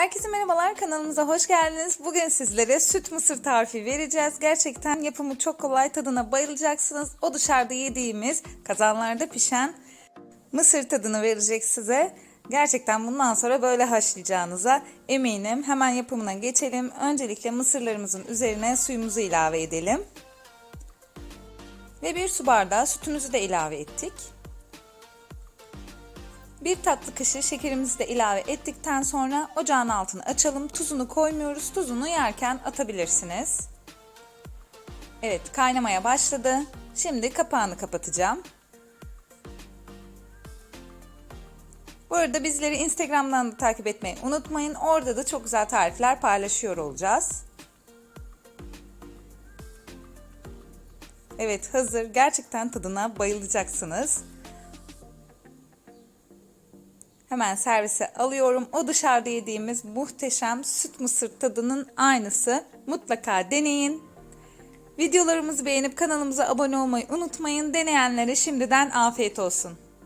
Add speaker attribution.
Speaker 1: Herkese merhabalar kanalımıza hoş geldiniz. Bugün sizlere süt mısır tarifi vereceğiz. Gerçekten yapımı çok kolay tadına bayılacaksınız. O dışarıda yediğimiz kazanlarda pişen mısır tadını verecek size. Gerçekten bundan sonra böyle haşlayacağınıza eminim. Hemen yapımına geçelim. Öncelikle mısırlarımızın üzerine suyumuzu ilave edelim. Ve bir su bardağı sütümüzü de ilave ettik. Bir tatlı kaşığı şekerimizi de ilave ettikten sonra ocağın altını açalım. Tuzunu koymuyoruz. Tuzunu yerken atabilirsiniz. Evet kaynamaya başladı. Şimdi kapağını kapatacağım. Bu arada bizleri Instagram'dan da takip etmeyi unutmayın. Orada da çok güzel tarifler paylaşıyor olacağız. Evet hazır. Gerçekten tadına bayılacaksınız. Hemen servise alıyorum. O dışarıda yediğimiz muhteşem süt mısır tadının aynısı. Mutlaka deneyin. Videolarımızı beğenip kanalımıza abone olmayı unutmayın. Deneyenlere şimdiden afiyet olsun.